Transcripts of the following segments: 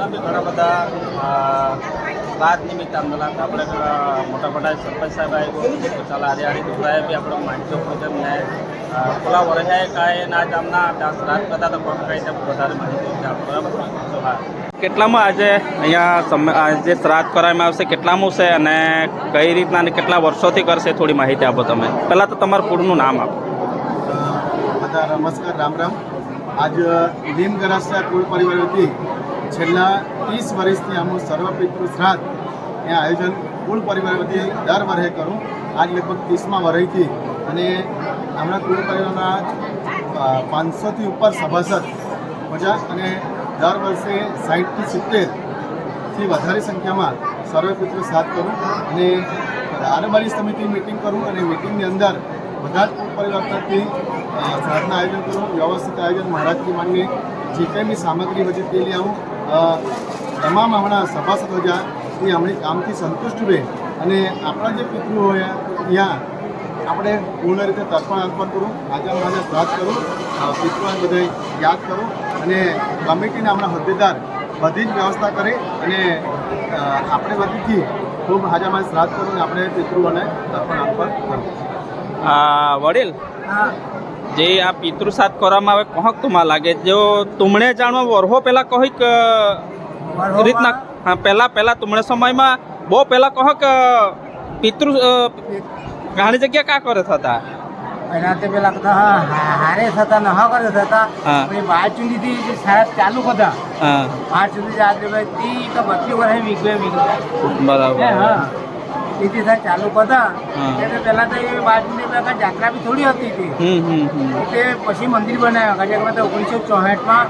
ઘણા બધા વાત નિમિત્તે આંદોલન આપણે મોટા મોટા સરપંચ સાહેબ આવ્યો ચાલ હરિયાળી દુરાએ બી આપણે માહિતી ભોજન ને ખુલ્લા વરસાય કાંઈ ના જામના ત્યાં શ્રાદ્ધ કરતા તો કાંઈ વધારે માહિતી બરાબર? કેટલામાં આજે અહીંયા આજે શ્રાદ્ધ કરવામાં આવશે, કેટલામાં છે અને કઈ રીતના અને કેટલા વર્ષોથી કરશે, થોડી માહિતી આપો તમે. પહેલાં તો તમારું પૂરનું નામ આપો. નમસ્કાર, રામ રામ. આજ લીમ ગરાસિયા કુળ પરિવાર વતી છેલ્લા ત્રીસ વર્ષથી અમુક સર્વપિતૃ શ્રાદ્ધ એ આયોજન કુળ પરિવાર વતી દર વર્ષે કરું. આજ લગભગ ત્રીસમાં વર્ષથી અને હમણાં કુળ પરિવારના પાંચસોથી ઉપર સભાસદ મજા અને દર વર્ષે સાઠથી સિત્તેરથી વધારે સંખ્યામાં સર્વપિતૃ શ્રાદ્ધ કરું અને આરબારી સમિતિ મિટિંગ કરું અને મિટિંગની અંદર બધા જ પરિવાર તરફથી શ્રાદ્ધના આયોજન કરું. વ્યવસ્થિત આયોજન મહારાજની માંડીને જે કંઈ બી સામગ્રી બધી તે લઈ આવું. તમામ હમણાં સભાસદ જ્યાં એ હમણાં કામથી સંતુષ્ટ રહે અને આપણા જે પિતૃ હોય ત્યાં આપણે પૂર્ણ રીતે તર્પણ અર્પણ કરું હાજર હાજર શ્રાદ્ધ કરું પિતૃને બધે યાદ કરું અને કમિટીના હમણાં હોદ્દેદાર બધી જ વ્યવસ્થા કરે અને આપણે બધીથી ખૂબ હાજા હાજર શ્રાદ્ધ કરું અને આપણે પિતૃઓને તર્પણ અર્પણ કરું. વડીલ? વડીલ જે આ પિતૃ સાથ કરવામાં આવે કહક તુમાં લાગે? જો તુમણે જાણવા વરહો પહેલાં કહીક રીતના હા પહેલાં પહેલા તુમણે સમયમાં બહુ પહેલાં કહક પિતૃ ઘણી જગ્યા કા કરે થતા? એનાથી પેલા કદા હા- હારે થતા નહા કરે થતા. પછી બાર ચૂંટીથી જે સાહેબ ચાલુ કરતા હા. બાર ચૂંટી આજે ભાઈ તી તો બત્રી વર્ષે વીકવે વીકવે બરાબર. હા. તેથી થાય ચાલુ કરતા હા. એટલે પહેલા તો એ બાજુની પેલા જાત્રા બી થોડી હતી હતી તે પછી મંદિર બનાવ્યા કાર્યક્રમ તો ઓગણીસો ચોસઠમાં.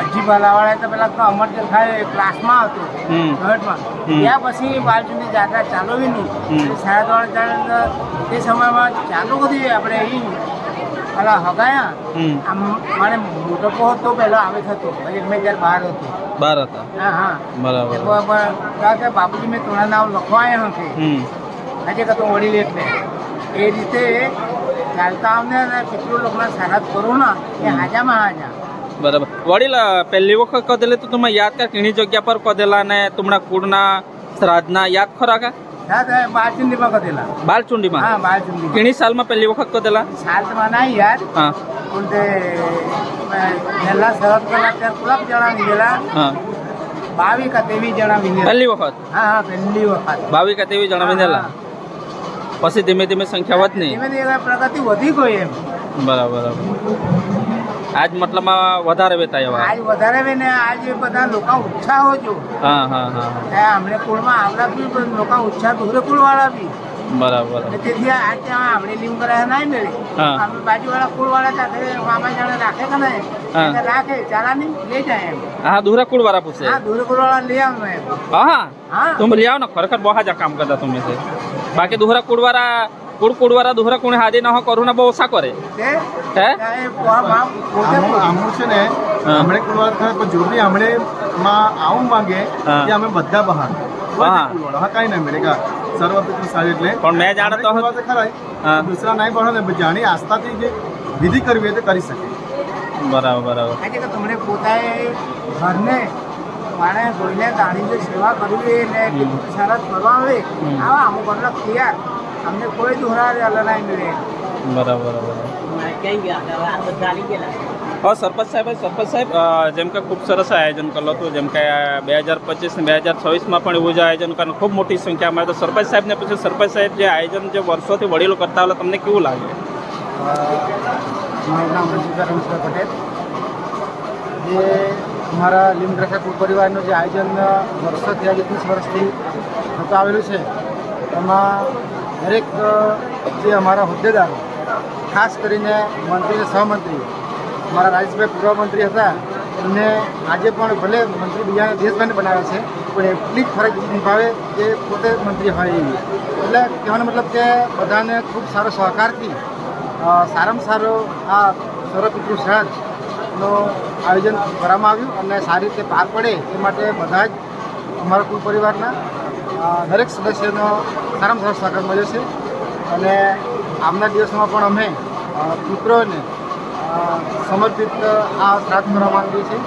અજી ભલાવાળા તો પેલા તો અમરચંદ થાય ક્લાસમાં હતો. ચોસઠમાં. ત્યાં પછી બાજુની જાત્રા ચાલુ બી નહીં. સાડા ત્રણ તે સમયમાં ચાલુ હતી આપણે અહીં પેલા હગાયા? આમ મારે મોટો હતો તો પહેલો આવે થતો પછી મેં જ્યારે બહાર હતો. બાર હતા. હા હા. બરાબર. એ બ- બ- કારણ કે બાપુજી મેં થોડા નામ લખવાયા હતી હમ. આજે કતો વડીલ એટલે એ રીતે ચાલતા અમને અને પિતૃ લોકોના સારા કરું ના એ હાજામાં હાજા બરાબર. વડીલ પહેલી વખત કદેલે તો તમે યાદ કર કીણી જગ્યા પર કદેલા ને તમારા કુળના શ્રાદ્ધના યાદ ખરા કા? સાત બારચુંડીમાં કરેલા બાલચુંડીમાં? હા બારચુંડી કીણી સાલમાં પહેલી વખત કદેલા સાતમાં ના યાર હા. તે પહેલા શરત કલા ત્યાં કુલક જણા નીકળેલા હા. બાવી કા તેવી જણા નીકળેલા પહેલી વખત? હા હા પહેલી વખત. બાવી કા તેવી જણાવી દેલા પછી ધીમે ધીમે સંખ્યા વધની. ધીમે ધીમે પ્રગતિ વધી ગઈ એમ. બરાબર. આજ મતલબમાં વધારે વેતા એવા. આજ વધારે વેને આજ બધા લોકો ઉત્સાહો હોજો હા હા હા અમને કુળમાં આવડા બી લોકો ઉત્સાહ દૂરે કુળવાળા બી. બરાબર. તેથી આ ત્યાં આપણે લીમ કરાયા ના મળે. અમે બાજુવાળા કુળવાળા સાથે મામા જાણે રાખે કે નહીં? રાખે ચાલા નહીં લઈ જાય એમ. હા દૂરે કુળવાળા પૂછે. હા દૂરે કુળવાળા લઈ આવ હા. હા. તમે લઈ આવો ને ખરેખર બહુ જ કામ કરતા તમે બાકી દૂરા કુળવાળા કુડકુડવાળા દોહરા કોણે હાજે ન કરુણા બહુ ઓછા કરે. હે? છે ને હમણે પણ જો બી હમણે માં આવું માંગે અમે બધા બહાર. કાઈ ના મેરે કા સર્વપિત્ર સારી એટલે પણ મેં જાણે તો ખરા દૂસરા નહીં ભણો ને જાણી આસ્થાથી જે વિધિ કરવી હોય તો કરી શકે. બરાબર બરાબર. તમને પોતાએ ઘરને માણે કોઈને તાણી સેવા કરવી એને સારા કરવા આવે આવા અમુક અલગ અમને કોઈ દુહરા લડાઈ નહીં. બરાબર બરાબર. હા સરપંચ સાહેબ સરપંચ સાહેબ જેમ કે ખૂબ સરસ આયોજન કરેલું હતું જેમ કે બે હજાર પચીસ ને બે હજાર છવ્વીસમાં પણ એવું જ આયોજન કારણ ખૂબ મોટી સંખ્યામાં તો સરપંચ સાહેબને પૂછ્યું સરપંચ સાહેબ જે આયોજન જે વર્ષોથી વડીલો કરતા હોય તમને કેવું લાગે? મારું નામ રંજીતા રમેશભાઈ પટેલ. જે મારા લીમદ્રખા કુળ પરિવારનું જે આયોજન વર્ષોથી આજે ત્રીસ વર્ષથી થતું આવેલું છે એમાં દરેક જે અમારા હોદ્દેદારો, ખાસ કરીને મંત્રી અને સહમંત્રી, અમારા રાજેશભાઈ પૂર્વ મંત્રી હતા, એમને આજે પણ ભલે મંત્રી બીજાને દેશભાઈને બનાવે છે, પણ એટલી જ ફરજ નિભાવે જે પોતે મંત્રી હોય એવી. એટલે કહેવાનો મતલબ કે બધાને ખૂબ સારો સહકારથી સારામાં સારો આ સૌરપિતૃ શ્રાદ્ધનું આયોજન કરવામાં આવ્યું અને સારી રીતે પાર પડે એ માટે બધા જ અમારા કુલ પરિવારના દરેક સદસ્યનો સારામાં સારો સહકાર મળ્યો છે. અને આવનાર દિવસમાં પણ અમે પુત્રોને સમર્પિત આ શ્રાદ્ધ કરવા માંગીએ છીએ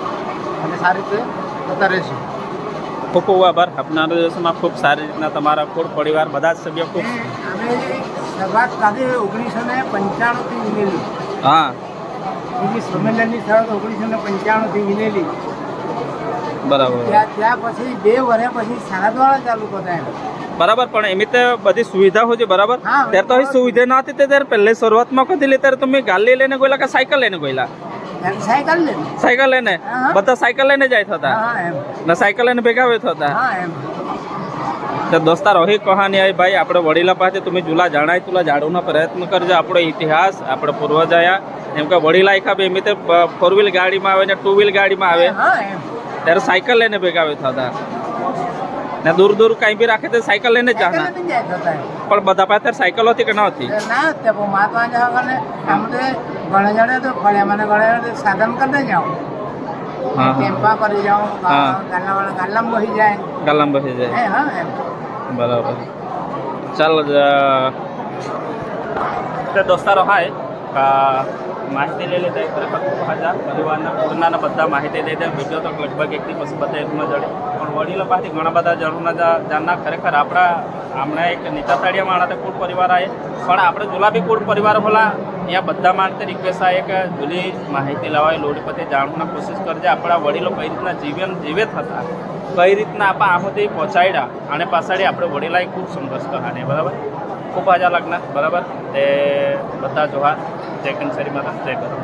અને સારી રીતે થતા રહેશું. ખૂબ ખૂબ આભાર. આપનારા દિવસોમાં ખૂબ સારી રીતના તમારા કુળ પરિવાર બધા જ સભ્યો ખૂબ અમે શરૂઆત સાથે ઓગણીસો ને પંચાણુંથી વિનેલી હા. બીજી સંમેલનની શરૂઆત ઓગણીસો ને પંચાણુંથી વિનેલી બરાબર. ત્યાં પછી બે વર્ષ પછી સારદવાળા ચાલુ કરતા એમ બરાબર પણ એમ તો બધી સુવિધા હોય છે બરાબર? ત્યારે તો સુવિધા ના હતી ત્યારે પહેલે શરૂઆતમાં કદી લે ત્યારે તમે ગાડી લઈને ગયેલા કે સાયકલ લઈને ગયેલા? સાયકલ લઈને? બધા સાયકલ લઈને જાય થતા? ને સાયકલ લઈને ભેગા હોય થતા? એમ. તો દોસ્તાર કહાની આવી ભાઈ આપણે વડીલા પાસે તમે જુલા જણાય તુલા જાણવાનો પ્રયત્ન કરજો આપણો ઇતિહાસ આપણે પૂર્વજ આયા એમ કે વડીલા એકા બે તે ફોર વ્હીલ ગાડીમાં આવે ને ટુ વ્હીલ ગાડીમાં આવે. ત્યારે સાયકલ લઈને ભેગા હોય થતા. ને દૂર દૂર કઈ બી રાખે તો સાયકલ લઈને જ થતા પણ બધા પાસે સાયકલ હતી કે ન હતી? ના તે મહાત્મા જવા આમ તો ઘણા જણે તો ફળ્યા મને ઘણા જણે સાધન કરીને જાઓ ટેમ્પા કરી જાઓ. ગાલાવાળા ગાલામાં બસી જાય. ગાલામ બસી જાય. હા બરાબર. ચાલો તે દોસ્તારો હાય. માહિતી લઈ લેતા એક તરફ હાજા પરિવારના પૂર્ણના બધા માહિતી દઈ દે બીજો તો લગભગ એકથી પછી બધા એકમાં જડે. વડીલો પાસેથી ઘણા બધા જરૂરના જાણના ખરેખર આપણા હમણાં એક નીચા તાળિયા માણસે કુળ પરિવાર આવે પણ આપણે જુલાબી કુળ પરિવાર હોલા અહીંયા બધા માટે રિક્વેસ્ટ આવે કે જુલી માહિતી લાવાય લોડી પતે જાણવાની કોશિશ કરજે. આપણા વડીલો કઈ રીતના જીવન જીવે થતા, કઈ રીતના આપણે આ સુધી પહોંચાડ્યા, અને પાછળ આપણે વડીલાએ ખૂબ સંઘર્ષ કહાની બરાબર? ખૂબ આજા લગ્ન, બરાબર? તે બધા જોહાર. જય કંસરી માતા, જય કરો